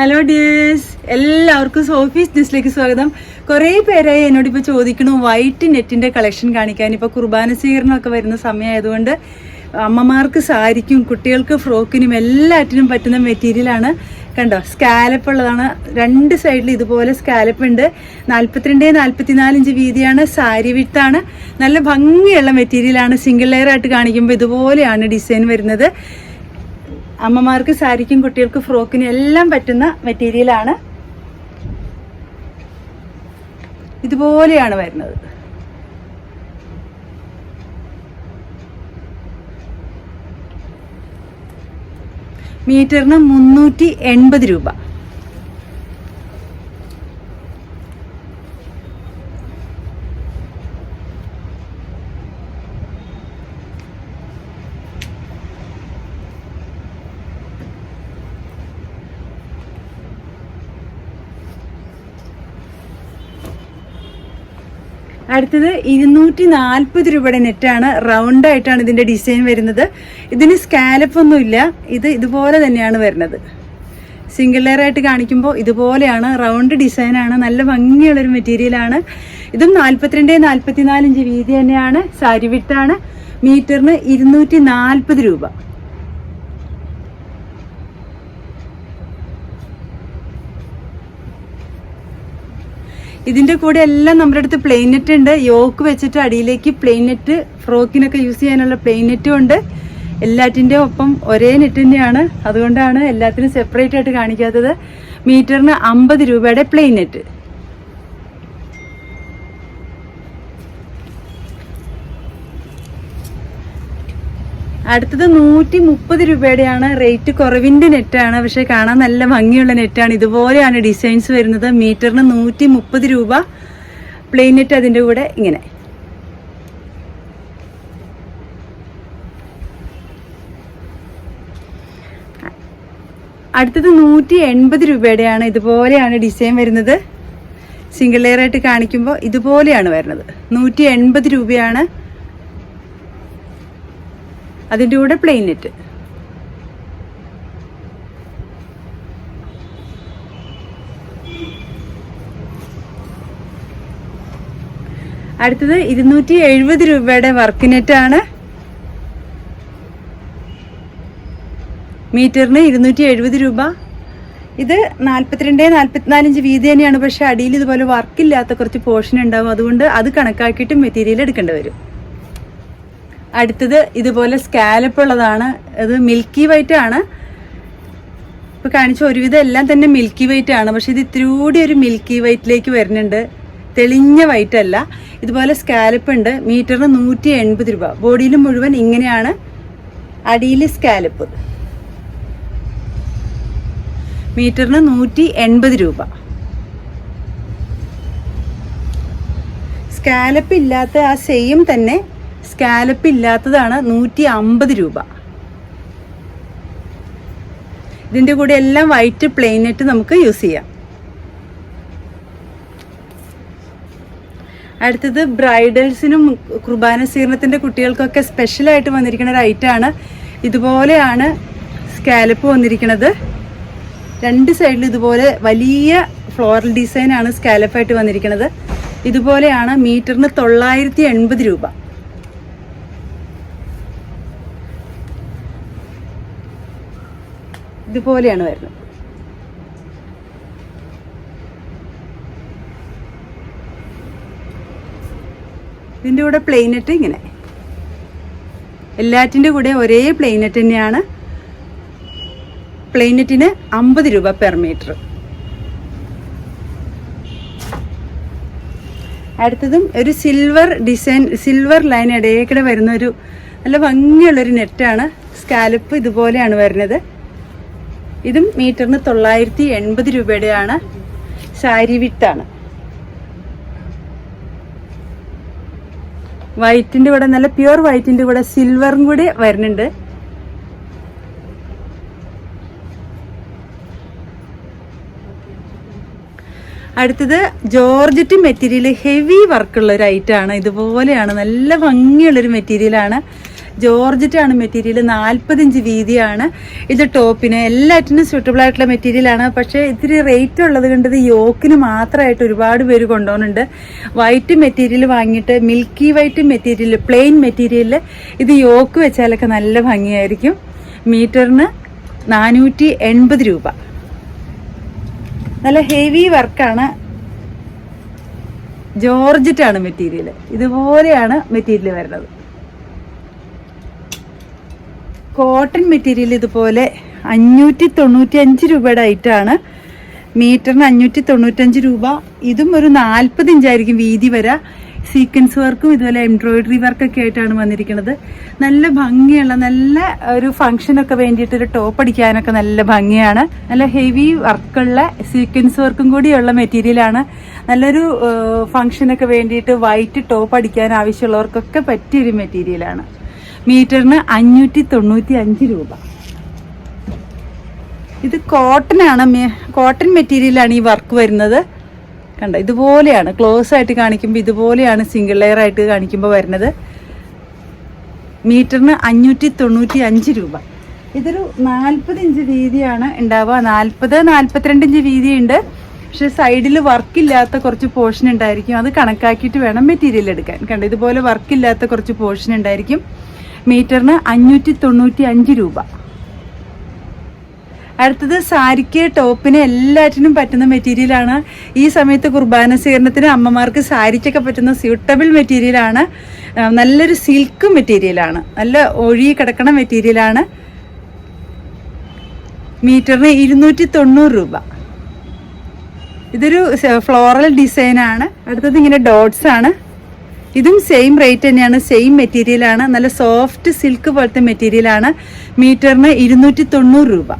Hello dears എല്ലാവർക്കും Sophie's ന്യൂസിലേക്ക് സ്വാഗതം. കുറേ പേരായി എന്നോട് ഇപ്പോൾ ചോദിക്കണു വൈറ്റ് നെറ്റിന്റെ കളക്ഷൻ കാണിക്കാൻ. ഇപ്പോൾ കുർബാന സ്വീകരണമൊക്കെ വരുന്ന സമയമായതുകൊണ്ട് അമ്മമാർക്ക് സാരിക്കും കുട്ടികൾക്ക് ഫ്രോക്കിനും എല്ലാറ്റിനും പറ്റുന്ന മെറ്റീരിയലാണ് കണ്ടോ സ്കാലപ്പ് ഉള്ളതാണ്. രണ്ട് സൈഡിൽ ഇതുപോലെ സ്കാലപ്പ് ഉണ്ട്. നാൽപ്പത്തിരണ്ട് നാൽപ്പത്തിനാല് ഇഞ്ച് വീതിയാണ് സാരി വിട്ടാണ് നല്ല ഭംഗിയുള്ള മെറ്റീരിയലാണ് സിംഗിൾ ലെയർ ആയിട്ട് കാണിക്കുമ്പോൾ ഇതുപോലെയാണ് ഡിസൈൻ വരുന്നത്. അമ്മമാർക്ക് സാരിക്കും കുട്ടികൾക്ക് ഫ്രോക്കിനും എല്ലാം പറ്റുന്ന മെറ്റീരിയലാണ് ഇതുപോലെയാണ് വരുന്നത്. മീറ്ററിന് മുന്നൂറ്റി എൺപത് രൂപ. അടുത്തത് ഇരുന്നൂറ്റി നാൽപ്പത് രൂപയുടെ നെറ്റാണ് റൗണ്ട് ആയിട്ടാണ് ഇതിന്റെ ഡിസൈൻ വരുന്നത്. ഇതിന് സ്കാലപ്പ് ഒന്നുമില്ല ഇത് ഇതുപോലെ തന്നെയാണ് വരുന്നത്. സിംഗിൾ ലെയർ ആയിട്ട് കാണിക്കുമ്പോൾ ഇതുപോലെയാണ്. റൗണ്ട് ഡിസൈനാണ് നല്ല ഭംഗിയുള്ളൊരു മെറ്റീരിയലാണ് ഇതും നാൽപ്പത്തിരണ്ട് നാൽപ്പത്തിനാലിഞ്ച് വീതി തന്നെയാണ്. സാരി വിട്ടാണ് മീറ്ററിന് ഇരുന്നൂറ്റി നാൽപ്പത് രൂപ. ഇതിന്റെ കൂടെ എല്ലാം നമ്മുടെ അടുത്ത് പ്ലെയിൻ നെറ്റ് ഉണ്ട്. യോക്ക് വെച്ചിട്ട് അടിയിലേക്ക് പ്ലെയിൻ നെറ്റ് ഫ്രോക്കിനൊക്കെ യൂസ് ചെയ്യാനുള്ള പ്ലെയിൻ നെറ്റും ഉണ്ട്. എല്ലാറ്റിന്റെ ഒപ്പം ഒരേ നെറ്റ് തന്നെയാണ്. അതുകൊണ്ടാണ് എല്ലാത്തിനും സെപ്പറേറ്റ് ആയിട്ട് കാണിക്കാത്തത്. മീറ്ററിന് അമ്പത് രൂപയുടെ പ്ലെയിൻ അടുത്തത് നൂറ്റി മുപ്പത് രൂപയുടെയാണ് റേറ്റ് കുറവിന്റെ നെറ്റാണ് പക്ഷെ കാണാൻ നല്ല ഭംഗിയുള്ള നെറ്റാണ് ഇതുപോലെയാണ് ഡിസൈൻസ് വരുന്നത്. മീറ്ററിന് നൂറ്റി മുപ്പത് രൂപ. പ്ലെയിൻ നെറ്റ് അതിന്റെ കൂടെ ഇങ്ങനെ. അടുത്തത് നൂറ്റി എൺപത് രൂപയുടെയാണ് ഇതുപോലെയാണ് ഡിസൈൻ വരുന്നത്. സിംഗിൾ ലെയർ ആയിട്ട് കാണിക്കുമ്പോൾ ഇതുപോലെയാണ് വരുന്നത്. നൂറ്റി എൺപത് രൂപയാണ് അതിന്റെ കൂടെ പ്ലെയിൻ നെറ്റ് അടുത്തത് ഇരുന്നൂറ്റി എഴുപത് രൂപയുടെ വർക്ക് നെറ്റാണ് മീറ്ററിന് ഇരുന്നൂറ്റി എഴുപത് രൂപ. ഇത് നാൽപ്പത്തിരണ്ട് നാൽപ്പത്തിനാലിഞ്ച് വീതി തന്നെയാണ്. പക്ഷേ അടിയിൽ ഇതുപോലെ വർക്കില്ലാത്ത കുറച്ച് പോർഷൻ ഉണ്ടാവും. അതുകൊണ്ട് അത് കണക്കാക്കിയിട്ട് മെറ്റീരിയൽ എടുക്കേണ്ടി വരും. അടുത്തത് ഇതുപോലെ സ്കാലപ്പ് ഉള്ളതാണ്. അത് മിൽക്കി വൈറ്റ് ആണ്. ഇപ്പൊ കാണിച്ച ഒരുവിധം എല്ലാം തന്നെ മിൽക്കി വൈറ്റ് ആണ്. പക്ഷെ ഇത് ഇത്തിരി കൂടി ഒരു മിൽക്കി വൈറ്റിലേക്ക് വരുന്നുണ്ട്. തെളിഞ്ഞ വൈറ്റ് അല്ല. ഇതുപോലെ സ്കാലപ്പ് ഉണ്ട്. മീറ്ററിന് നൂറ്റി എൺപത് രൂപ. ബോഡിയിൽ മുഴുവൻ ഇങ്ങനെയാണ് അടിയിൽ സ്കാലപ്പ് മീറ്ററിന് നൂറ്റി എൺപത് രൂപ. സ്കാലപ്പ് ഇല്ലാത്ത ആ സെയിം തന്നെ സ്കാലപ്പ് ഇല്ലാത്തതാണ് നൂറ്റി അമ്പത് രൂപ. ഇതിന്റെ കൂടെ എല്ലാം വൈറ്റ് പ്ലെയിൻ നെറ്റ് നമുക്ക് യൂസ് ചെയ്യാം. അടുത്തത് ബ്രൈഡൽസിനും കുർബാന സ്വീകരണത്തിന്റെ കുട്ടികൾക്കൊക്കെ സ്പെഷ്യലായിട്ട് വന്നിരിക്കുന്ന ഒരു ഐറ്റമാണ് ഇതുപോലെയാണ് സ്കാലപ്പ് വന്നിരിക്കുന്നത്. രണ്ട് സൈഡിൽ ഇതുപോലെ വലിയ ഫ്ലോറൽ ഡിസൈനാണ് സ്കാലപ്പായിട്ട് വന്നിരിക്കുന്നത്. ഇതുപോലെയാണ് മീറ്ററിന് തൊള്ളായിരത്തി എൺപത് രൂപ. ഇതുപോലെയാണ് വരുന്നത്. ഇതിന്റെ കൂടെ പ്ലെയിനെറ്റ് ഇങ്ങനെ. എല്ലാറ്റിന്റെ കൂടെ ഒരേ പ്ലെയിനെറ്റ് തന്നെയാണ്. പ്ലെയിനെറ്റിന് അമ്പത് രൂപ പെർ മീറ്റർ അടുത്തതും ഒരു സിൽവർ ഡിസൈൻ സിൽവർ ലൈൻ ഇടയേക്കിടെ വരുന്ന ഒരു നല്ല ഭംഗിയുള്ളൊരു നെറ്റാണ് സ്കാലപ്പ് ഇതുപോലെയാണ് വരുന്നത്. ഇതും മീറ്ററിന് തൊള്ളായിരത്തി എൺപത് രൂപയുടെയാണ് സാരി വിട്ടാണ് വൈറ്റിന്റെ കൂടെ നല്ല പ്യുവർ വൈറ്റിന്റെ കൂടെ സിൽവറും കൂടി വരുന്നുണ്ട്. അടുത്തത് ജോർജറ്റ് മെറ്റീരിയൽ ഹെവി വർക്കുള്ള ഒരു ഐറ്റമാണ് ഇതുപോലെയാണ് നല്ല ഭംഗിയുള്ളൊരു മെറ്റീരിയലാണ് ജോർജറ്റാണ് മെറ്റീരിയൽ നാൽപ്പത് ഇഞ്ച് വീതിയാണ് ഇത് ടോപ്പിന്. എല്ലാറ്റിനും സ്യൂട്ടബിൾ ആയിട്ടുള്ള മെറ്റീരിയലാണ് പക്ഷേ ഇത്തിരി റേറ്റ് ഉള്ളത് കൊണ്ട് ഇത് യോക്കിന് മാത്രമായിട്ട് ഒരുപാട് പേര് കൊണ്ടുപോകുന്നുണ്ട്. വൈറ്റ് മെറ്റീരിയൽ വാങ്ങിയിട്ട് milky white material plain material ഇത് യോക്ക് വെച്ചാലൊക്കെ നല്ല ഭംഗിയായിരിക്കും. മീറ്ററിന് നാനൂറ്റി എൺപത് രൂപ. നല്ല ഹെവി വർക്കാണ് ജോർജറ്റാണ് മെറ്റീരിയൽ ഇതുപോലെയാണ് മെറ്റീരിയൽ വരുന്നത്. കോട്ടൺ മെറ്റീരിയൽ ഇതുപോലെ അഞ്ഞൂറ്റി തൊണ്ണൂറ്റി അഞ്ച് രൂപയുടെ ഐറ്റാണ് മീറ്ററിന് അഞ്ഞൂറ്റി തൊണ്ണൂറ്റഞ്ച് രൂപ. ഇതും ഒരു നാൽപ്പത് ഇഞ്ചായിരിക്കും വീതി വരെ. സീക്വൻസ് വർക്കും ഇതുപോലെ എംബ്രോയിഡറി വർക്കൊക്കെ ആയിട്ടാണ് വന്നിരിക്കുന്നത്. നല്ല ഭംഗിയുള്ള നല്ല ഒരു ഫംഗ്ഷനൊക്കെ വേണ്ടിയിട്ട് ഒരു ടോപ്പ് അടിക്കാനൊക്കെ നല്ല ഭംഗിയാണ്. നല്ല ഹെവി വർക്കുള്ള സീക്വൻസ് വർക്കും കൂടിയുള്ള മെറ്റീരിയലാണ് നല്ലൊരു ഫംഗ്ഷനൊക്കെ വേണ്ടിയിട്ട് വൈറ്റ് ടോപ്പ് അടിക്കാൻ ആവശ്യമുള്ളവർക്കൊക്കെ പറ്റിയൊരു മെറ്റീരിയലാണ് മീറ്ററിന് അഞ്ഞൂറ്റി തൊണ്ണൂറ്റി അഞ്ച് രൂപ. ഇത് കോട്ടൺ ആണ് കോട്ടൺ മെറ്റീരിയലാണ് ഈ വർക്ക് വരുന്നത്. കണ്ട ഇതുപോലെയാണ് ക്ലോസ് ആയിട്ട് കാണിക്കുമ്പോൾ ഇതുപോലെയാണ് സിംഗിൾ ലെയർ ആയിട്ട് കാണിക്കുമ്പോൾ വരുന്നത്. മീറ്ററിന് അഞ്ഞൂറ്റി തൊണ്ണൂറ്റി അഞ്ച് രൂപ. ഇതൊരു നാൽപ്പത് ഇഞ്ച് വീതിയാണ് ഉണ്ടാവുക. നാൽപ്പത് നാൽപ്പത്തിരണ്ട് ഇഞ്ച് വീതിയുണ്ട്. പക്ഷെ സൈഡിൽ വർക്കില്ലാത്ത കുറച്ച് പോർഷൻ ഉണ്ടായിരിക്കും. അത് കണക്കാക്കിയിട്ട് വേണം മെറ്റീരിയൽ എടുക്കാൻ. കണ്ട ഇതുപോലെ വർക്കില്ലാത്ത കുറച്ച് പോർഷൻ ഉണ്ടായിരിക്കും. മീറ്ററിന് അഞ്ഞൂറ്റി തൊണ്ണൂറ്റി അഞ്ച് രൂപ. അടുത്തത് സാരിക്ക് ടോപ്പിന് എല്ലാറ്റിനും പറ്റുന്ന മെറ്റീരിയലാണ്. ഈ സമയത്ത് കുർബാന സ്വീകരണത്തിന് അമ്മമാർക്ക് സാരിക്കൊക്കെ പറ്റുന്ന സ്യൂട്ടബിൾ മെറ്റീരിയലാണ്. നല്ലൊരു സിൽക്ക് മെറ്റീരിയലാണ്. നല്ല ഒഴുകി കിടക്കണ മെറ്റീരിയലാണ്. മീറ്ററിന് ഇരുന്നൂറ്റി തൊണ്ണൂറ് രൂപ. ഇതൊരു ഫ്ലോറൽ ഡിസൈനാണ്. അടുത്തത് ഇങ്ങനെ ഡോട്ട്സ് ആണ് ഇതും സെയിം റേറ്റ് തന്നെയാണ് സെയിം മെറ്റീരിയലാണ് നല്ല സോഫ്റ്റ് സിൽക്ക് പോലത്തെ മെറ്റീരിയലാണ് മീറ്ററിന് ഇരുന്നൂറ്റി തൊണ്ണൂറ് രൂപ.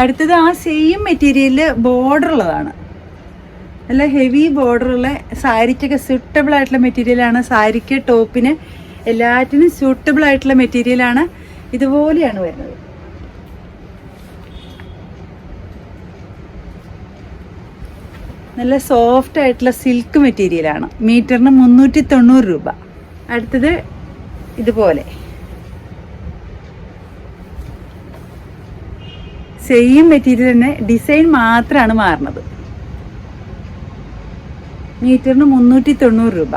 അടുത്തത് ആ സെയിം മെറ്റീരിയലിൽ ബോർഡർ ഉള്ളതാണ്. നല്ല ഹെവി ബോർഡറുള്ള സാരിക്കൊക്കെ സ്യൂട്ടബിൾ ആയിട്ടുള്ള മെറ്റീരിയൽ ആണ്. സാരിക്ക് ടോപ്പിന് എല്ലാറ്റിനും സ്യൂട്ടബിൾ ആയിട്ടുള്ള മെറ്റീരിയൽ ആണ്. ഇതുപോലെയാണ് വരുന്നത്. നല്ല സോഫ്റ്റ് ആയിട്ടുള്ള സിൽക്ക് മെറ്റീരിയലാണ് മീറ്ററിന് മുന്നൂറ്റി തൊണ്ണൂറ് രൂപ. അടുത്തത് ഇതുപോലെ. സെയിം മെറ്റീരിയൽ തന്നെ ഡിസൈൻ മാത്രമാണ് മാറുന്നത്. മീറ്ററിന് മുന്നൂറ്റി തൊണ്ണൂറ് രൂപ.